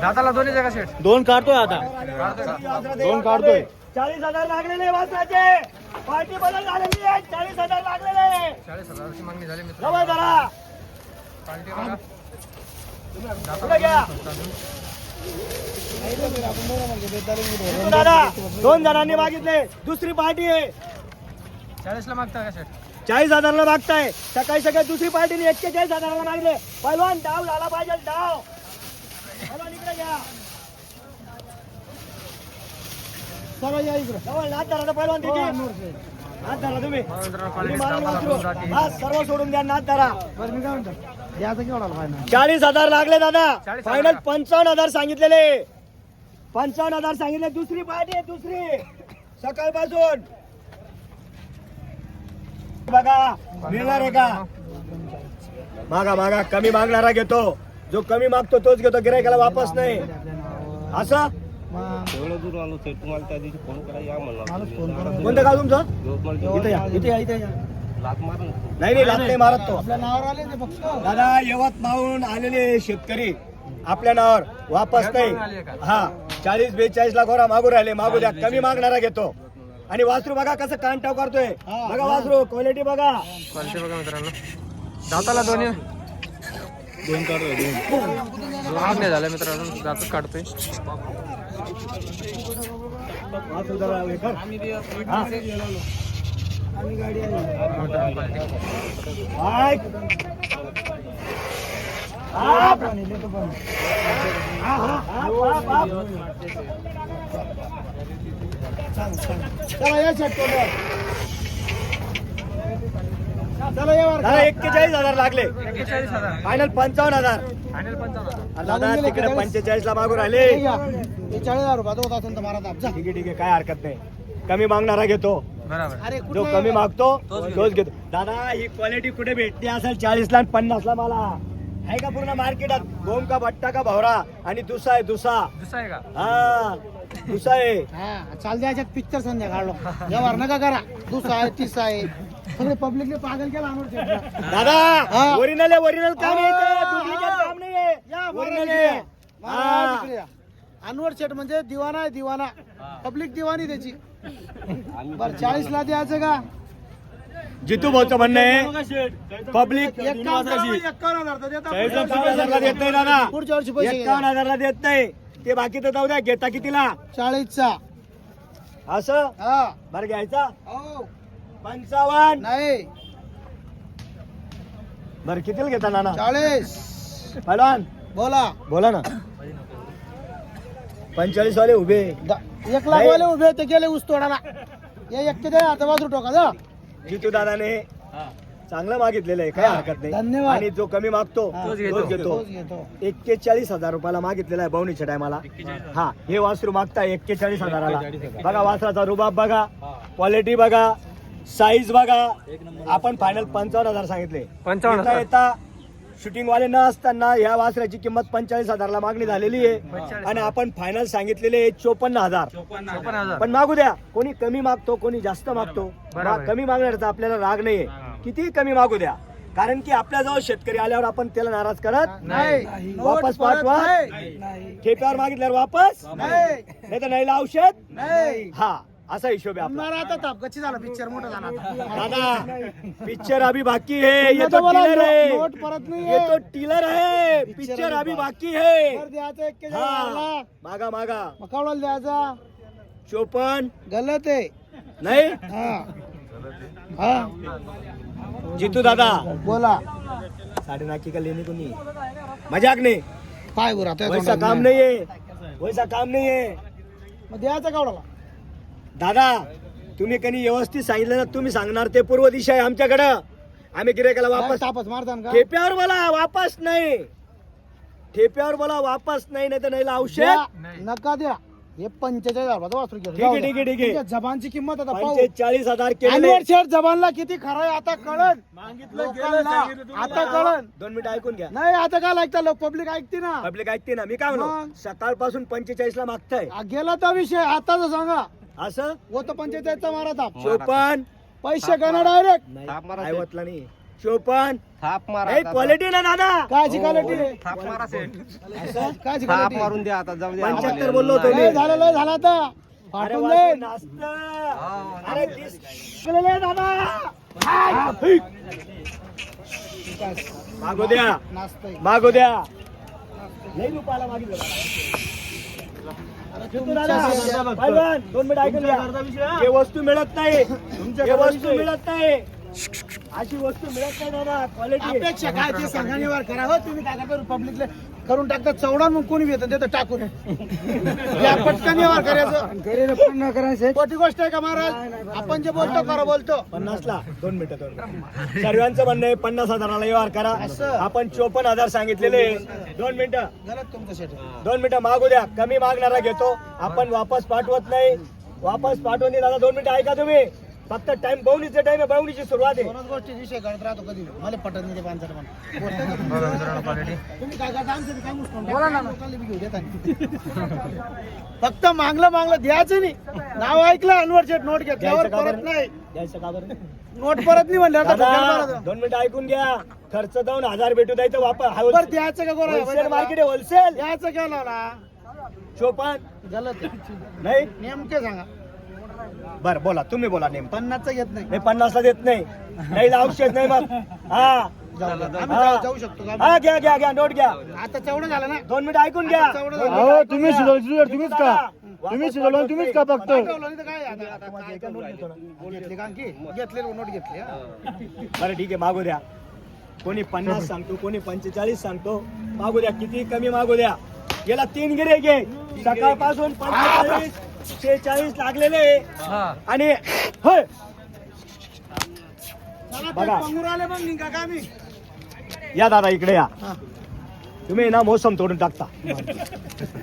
दाताला दोन्ही जगा शेट दोन काढतोय आता. दोन काढतोय. चाळीस हजार लागलेले वासाचे पार्टी बदल झालेली आहे. चाळीस हजार लागलेले. चाळीस हजाराची मागणी झाली मित्र बघा. दादा दोन जणांनी मागितले. दुसरी पार्टी आहे. चाळीसला मागता का शेट चाळीस हजारला मागताय. सकाळी सकाळी दुसरी पार्टीने एक्केचाळीस हजाराला मागले पहिलवान डाव झाला पाहिजे डाव. या. इकडे. जवळ धरा पहिलवान धरा तुम्ही. तुम्ही हा सर्व सोडून द्या नाथ धरा. बरं मी काय म्हणतो? याचं केवढा फायनल चाळीस हजार लागले दादा. 40,000 फायनल पंचावन्न हजार सांगितलेले. पंचावन्न हजार सांगितले. दुसरी पार्टी आहे दुसरी. सकाळपासून. बघा मिळणार आहे का? मागा मागा. कमी मागणारा घेतो. जो कमी मागतो तोच घेतो गिरायकाला वापस नाही. असं? एवढं दूर आलो तर तुम्हाला त्या दिवशी फोन करा या म्हणला कोणतं गाव तुमचं? यवतमाळ इथे या इथे या इथे या. लात नाही नाही लाथ नाही मारत तो. आपल्या नावावर आले ते फक्त. दादा यवतमाळहून आलेले शेतकरी. आपल्या नावावर वापस नाही? हा चाळीस बेचाळीस लाख वर मागू राहिले मागू द्या. कमी मागणारा घेतो. आणि वासरू बघा कसं कांटाव करतोय. बघा वासरू क्वालिटी बघा. क्वालिटी बघा मित्रांनो. दाताला दोन्ही. दोन दोन दोन मागण्या झाल्या मित्रांनो दातच काढतोय. चला या दादा एक्केचाळीस हजार लागले. फायनल पंचावन्न हजार. दादा तिकडे पंचेचाळीस ला मागू राहिले. चाळीस हजार असेल तर मारा. जा. ठीक आहे ठीक आहे काय हरकत नाही. कमी मागणारा घेतो. बरोबर. अरे जो कमी मागतो तोच घेतो. दादा ही क्वालिटी कुठे भेटते असेल? चाळीस ला पन्नास ला मला. आहे का पूर्ण मार्केटात गोम का भट्टा का भवरा? आणि दुसा आहे दुसा दुसरा आहे का? हा दुसा आहे. हा चाल द्यायच्यात पिक्चर संध्याकाळ व्यवहार नका करा. दुसरा आहे तिसरा आहे. सगळे पब्लिकने पागल केला अनवर शेटला. दादा हा. ओरिजिनल आहे ओरिजिनल काम हा. येते डुप्लिकेट काम नाही या, आहे ओरिजिनल या. आहे महाराज हा. इकडे या. अनवर शेट म्हणजे दिवाना आहे दिवाना पब्लिक दिवानी त्याची बर चाळीस ला द्यायचं का जितू भाऊचं म्हणणं आहे पब्लिक एक्कावन्न हजार तर देता. हजारला देत नाही दादा पुढच्या वर्षी पैसे एकावन्न घ्या. हजारला देत नाही ते बाकी तर जाऊ द्या घेता कितीला चाळीसचा असं हा बरं घ्यायचा हो पंचावन्न. नाही. बरं कितीला घेता नाना? चाळीस. पहलवान? बोला. बोला ना. पंचेचाळीस वाले उभे. द- एक लाख वाले उभे ते गेले ऊस तोडाला हे एक दे आता वाजू टोका जा. जितू दादाने चांगलं मागितलेलं आहे काय हरकत नाही. धन्यवाद. आणि जो कमी मागतो हा. तोच घेतो. घेतो. तोच घेतो. एक्केचाळीस हजार रुपयाला मागितलेला आहे बवणीच्या टायमाला. हा हे वासरू मागताय एक्केचाळीस हजाराला बघा वासराचा रुबाब बघा. क्वालिटी बघा. साईज बघा. आपण फायनल पंचावन्न हजार सांगितले. पंचावन्न येता शूटिंग वाले न असताना या वासराची किंमत पंचेचाळीस हजारला मागणी झालेली आहे. 45. आणि आपण फायनल सांगितलेले चोपन्न हजार. चोपन्न हजार. पण मागू द्या कोणी कमी मागतो कोणी जास्त मागतो. कमी मागण्याचा आपल्याला राग नाहीये. कितीही कमी मागू द्या. कारण की आपल्याजवळ शेतकरी आल्यावर आपण त्याला नाराज करत नाही. वापस पाठवा. नाही. नाही. ठेप्यावर मागितल्यावर वापस. नाही. नाही तर नाही औषध नाही. हा. असा हिशोब आहे आपला. मारा आता तापगच्ची झाला पिक्चर मोठा झाला आता. दादा पिक्चर अभी बाकी है ये तो बोला, टीलर है। नोट परत नाही ये तो. टीलर है पिक्चर अभी बाकी. है। वर द्यायचं एक केजी हा. मागा मागा। केवढ्याला द्यायचा. चोपन गलत आहे. नाही? हा. हा. जितू दादा। बोला. साडे नाकी का लेने को नहीं। मजाक नहीं त्या वैसा तोंडात काम नाही. नहीं है वैसा काम नहीं है मग द्यायचा केवढाला दादा तुम्ही कधी व्यवस्थित सांगितलं ना तुम्ही सांगणार ते पूर्व दिशा आहे आमच्याकडं. आम्ही गिरायकाला वापस तापच मारतान का? ठेप्यावर बोला वापस नाही. ठेप्यावर बोला वापस नाही नाही तर नाही द्या. औषध नका द्या. हे पंचेचाळीस हजार रुपये वासरू घेतो ठीक आहे, ठीक आहे, ठीक आहे. तुमच्या जबानची किंमत आता पाहू. पंचेचाळीस हजार केले अनवर शेठ जबानला किती खरं आहे आता लोकांना आता कळन. दोन मिनिटं ऐकून घ्या. नाही आता काय ऐकता लोक? पब्लिक ऐकते ना. पब्लिक ऐकते ना. मी काय म्हणू? मग? सकाळपासून पंचेचाळीस ला मागताय. आ, गेला तर विषय. आता सांगा. असं? वो तो मारा ताप चोपन पैसे गणा डायरेक्ट नाही ताप मारा ऐवतला नाही. चोपन्न थाप मारा हे क्वालिटी ना दादा कायची क्वालिटी थाप मारा सेट कायची थाप क्वालिटी मारून द्या आता जाऊ द्या. पंच्याहत्तर बोललो होतो मी. लय झालं लय झालं आता. अरे फाटून वासरू जाईल नाचतं. अरे दिस- गेलेले दादा हाय. मागू द्या. नाचतंय. मागू द्या. लई रुपयाला मागितलं. दोन मिनिट ऐकून घ्या. हे. वस्तू मिळत नाही. हे वस्तू मिळत नाही. अशी वस्तू मिळत नाही दादा क्वालिटी अपेक्षा काय ते सांगा निवार करा. हो तुम्ही काय करता? पब्लिकले करून टाकतात चौडा मग कोणी येतं देतं टाकून या पटकन निवार करायचं. खोटी गोष्ट आहे का महाराज? आपण जे बोलतो खरं बोलतो. पन्नास ला दोन मिनिटं दोन मिनिटं. सर्वांचं म्हणणं आहे पन्नास हजाराला व्यवहार करा. असं. आपण चोपन्न हजार सांगितलेले. दोन मिनिटं. गलत तुमचं शेट. दोन मिनिटं मागू द्या. कमी मागणारा घेतो. आपण वापस पाठवत नाही. वापस पाठवून दे दादा दोन मिनिटं ऐका तुम्ही. फक्त टाइम बवणीचं टाइम आहे बवणीची सुरुवात आहे. दोनच गोष्टी विषय घडत राहतो कधी. मला पटत नाही ते पण. तुम्ही? बघा मित्रांनो क्वालिटी तुम्ही काय करता आमचं काय मुसकून. फक्त मागलं मागलं द्यायचं नाही. नाव ऐकलं अनवर शेट नोट घेतल्यावर द्यायचं का परत बरं? नाही. द्यायचं का बरं? नोट परत नाही म्हणलं आता. दोन मिनिटं ऐकून घ्या. खर्च जाऊन हजार भेटू द्यायचं वापर बरं द्यायचं का गोरा होलसेल मार्केट आहे होलसेल. द्यायचं का लावला चोपन्न. गलत आहे. नाही? नेमके सांगा. बर बोला. तुम्ही बोला नेम पन्नासचं घेत नाही. मी पन्नासला देत नाही. नाही औषध नाही मग हा. जाऊ दे. आम्ही. जाऊ- जाऊ शकतो. का हा घ्या घ्या घ्या नोट घ्या? आता चौडं झालं ना? दोन मिनिट ऐकून घ्या. आता चौडं झालं. अहो, तुम्ही शिजवलं तुम्हीच का? वापस तुम्ही शिजवलं तुम्हीच का फक्त? पाठवलं नाही तर काय? आता- आता काय करू? घेतले का आणखी? घेतले नोट घेतली हा. बरं ठीक आहे मागू द्या. कोणी पन्नास सांगतो कोणी पंचेचाळीस सांगतो. मागू द्या किती कमी मागू द्या. याला तीन गिरे घे. सकाळपासून पंचेचाळीस. शेहेचाळीस लागलेले हा. आणि होय. बघा. ते या दादा इकडे या. तुम्ही ना मोसम तोडून टाकता.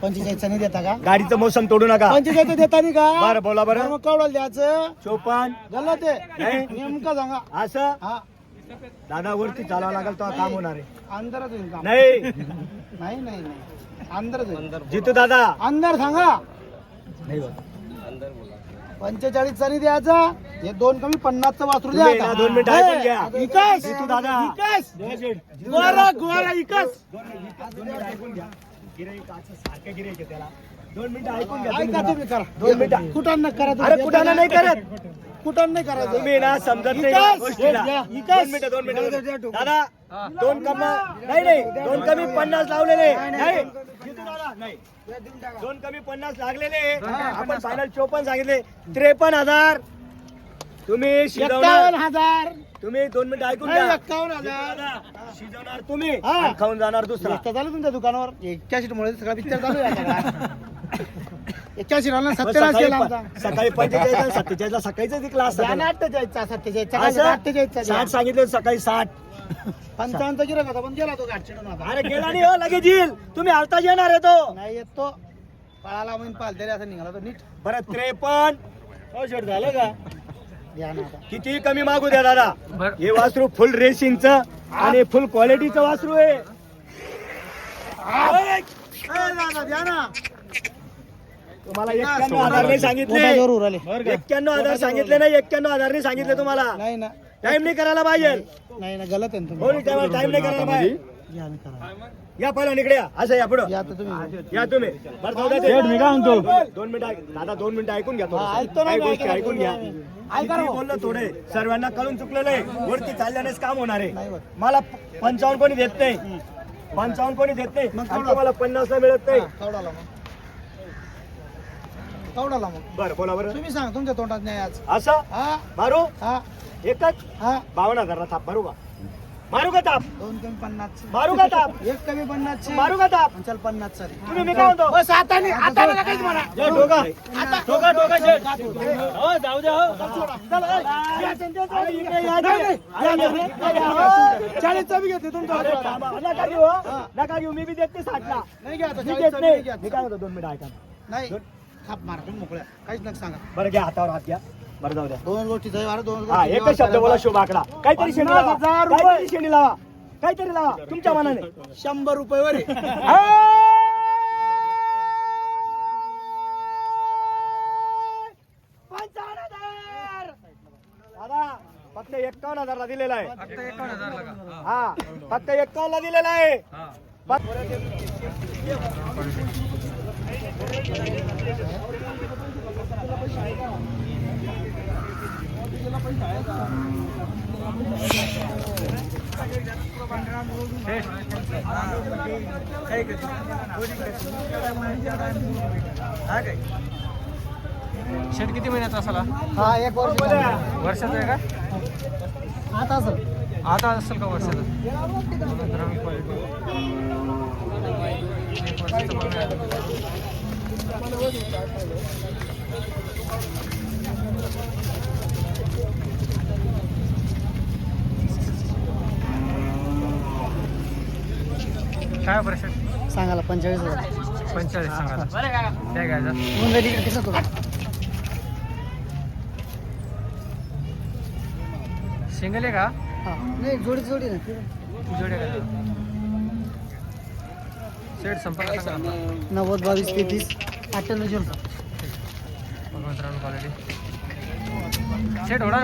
पंचेचाळीसचा नाही देता का? गाडीचं मोसम तोडू नका. पंचेचाळीस देता नाही का? बरं बोला बरं. मग कवडाला द्यायचं. चोपन्न. गलत नाही. आहे नेमकं सांगा. असं? हा. दादा वरती चालावं लागेल तेव्हा काम होणार आहे. होईल नाही. नाही नाही जितू दादा. अंदर सांगा. नाही. पंचेचाळीस चा नाही द्यायचा हे दोन कमी पन्नासचं वासरू द्या आता. दोन मिनिटं ऐकून घ्या. हे, विकास जितू दादा. विकास गोरा गोरा विकास गिऱ्हाईक असं सारखं गिऱ्हाईक आहे त्याला. दोन मिनिटं ऐकून घ्या ऐका तुम्ही. तुम्ही करा दोन मिनिटं. कुठं न करा अरे कुठानं नाही करत कुठं नाही तुम्ही ना समजत नाही विकास. या गोष्टीला. दोन विकास. मिनिटं दोन मिनिटं दादा दोन कम नाही नाही दोन कमी पन्नास लावलेले नाही नाही. दोन कमी पन्नास लागलेले. आपण फायनल चोपन्न सांगितले. त्रेपन्न हजार. तुम्ही शिजवणार. हजार. तुम्ही दोन मिनिटं ऐकून घ्या. एक्कावन्न हजार. शिजवणार तुम्ही हा. आणि खाऊन जाणार दुसरा. रस्ता चालू तुमच्या दुकानावर? एक्क्याऐंशी मुळे सगळा पिक्चर चालू आहे आता. एक्क्याऐंशी राहिला सत्तर सकाळी केला आमचा. प- सकाळी पंचेचाळीस सकाळीच क्लास द्या ना अठ्ठेचाळीसचा सत्तेचाळीसचा काय असं? अठ्ठेचाळीसचा द्या. साठ सांगितले सकाळी साठ. पंचावन्नचा गिराक होता पण गेला तो गाठ चिडून आता. अरे गेला नाही हो लगेच येईल. तुम्ही आलताच येणार आहे तो. नाही येत तो. पळाला म्हणून पाल तरी असं निघाला तो नीट. बरं त्रेपन्न. हो शेट झालं का? द्या ना आता. किती कमी मागू द्या दादा. हे वासरू फुल रेसिंगचं आणि फुल क्वालिटीचं वासरू आहे. ए, दादा, द्या ना. तुम्हाला एक्क्याण्णव हजारने सांगितले. मोठा जोर उराले. एक्क्याण्णव हजार सांगितले नाही एक्क्याण्णव हजारने सांगितले तुम्हाला. नाही ना. टाइम नाही करायला पाहिजे. नाही ना गलत आहे ना हो तुम्ही टाइम नाही करायला पाहिजे. या ना करा. या पहिला इकडे या. असं या पुढं. या आता तुम्ही. या तुम्ही. बरं जाऊ द्या ते. शेठ, मी काय म्हणतो? दोन मिनिटं ऐक- दादा दोन मिनिटं ऐकून घ्या थोडंसं. हा, ऐकतो ना काही मी, गोष्टी ऐका ना, ऐकून घ्या ऐका ना. किती बोललो थोडे. सर्वांना कळून चुकलेलं आहे वरती चालल्यानेच काम होणार नाही आहे होत. मला पंचावन्न कोणी देत नाही. पंचावन्न कोणी देत नाही. मग आणि केवढं? तुम्हाला पन्नास मिळत नाही. हा, कवडाला मग कवडाला मग. बरं बोला बरं. तुम्ही सांग तुमच्या तोंडात नाही आज. असं? हा? मारू? हा. एकच? हा. बावन्न हजारला थाप मारू का? मारू का ताप दोन कमी पन्नास. मारू का ताप एक कमी पन्नास. मारू का ताप चल पन्नास चा तुम्ही मी काय म्हणतो? बस आता नाही आता नका काहीच म्हणा. या डोका आता वर. हो जाऊ द्या हो. चल, या या, या, या. चाळीसचा बी घेते तुमचा. नका घेऊ हो. नका घेऊ. मी बी देत नाही साठला. नाही घ्या आता मी देत नाही. मी काय म्हणतो दोन मिनिटं ऐका नाही. थाप मारा तुम्ही मोकळ्या. काहीच नका सांगा. बरं घ्या हातावर हात घ्या. बरं जाऊ द्या. दोन गोष्टी दोन हा एकच शब्द बोला शुभ आकडा. काहीतरी शेंडी लावा. हजार रुपये. काहीतरी शेंडी लावा. काहीतरी लावा. तुमच्या मनाने. शंभर रुपये वर. आहे. दादा फक्त एक्कावन्न हजारला दिलेला आहे. फक्त हा. फक्त एक्कावन्न ला दिलेला आहे. हा. शेट किती महिन्याचा असाला? हा एक वर्ष वर्षाचा आहे का? आता असं आता असेल का वर्षाचा? ग्रामीण क्वालिटी एक वर्षाचा पण आहे. काय शेट सांगायला पंचेचाळीस हजार. पंचेचाळीस सांगा काय घ्यायचं मुंबई तिकीट कसं तुला सिंगल आहे का? नाही जोडी जोडी ना जोडी का? शेट संपर्क नव्वद बावीस तेहतीस. अठ्ठ्याण्णव झिरो भगवंतराव क्वालिटी शेट होणार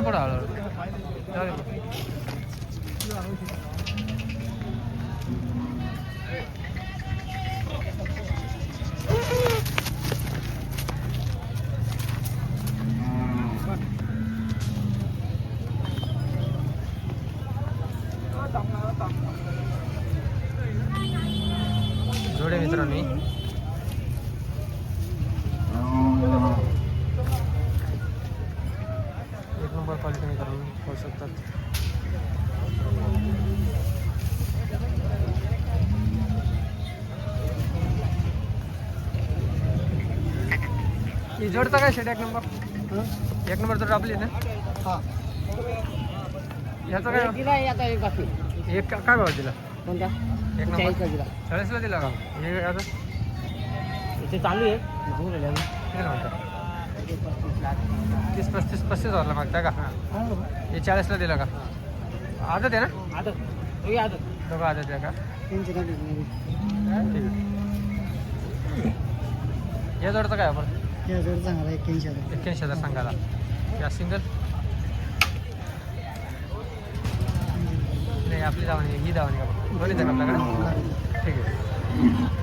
ही जोडता काय शेट? एक नंबर. एक नंबर जोड आपली ना? हा. याचा काय? दिला आता एक बाकी. एक का- काय भाव दिला? कोणता? एक नंबर. चाळीसला दिला. चाळीसला दिला का? हे आता? ते चालू आहे. तीस पस्तीस पस्तीस हजारला मागताय का? हे. चाळीसला दिला का? आदत आहे ना? आता दोघं आदत आहे का? तीनशे ठीक. आहे या जोडचं काय आपण? या जोडी सांगायला एक्क्याऐंशी हजार. एक्क्याऐंशी हजार सांगायला या सिंगल नाही आपली धावणी ही धावणी का दोन्ही आहे आपल्याकडे? ठीक आहे.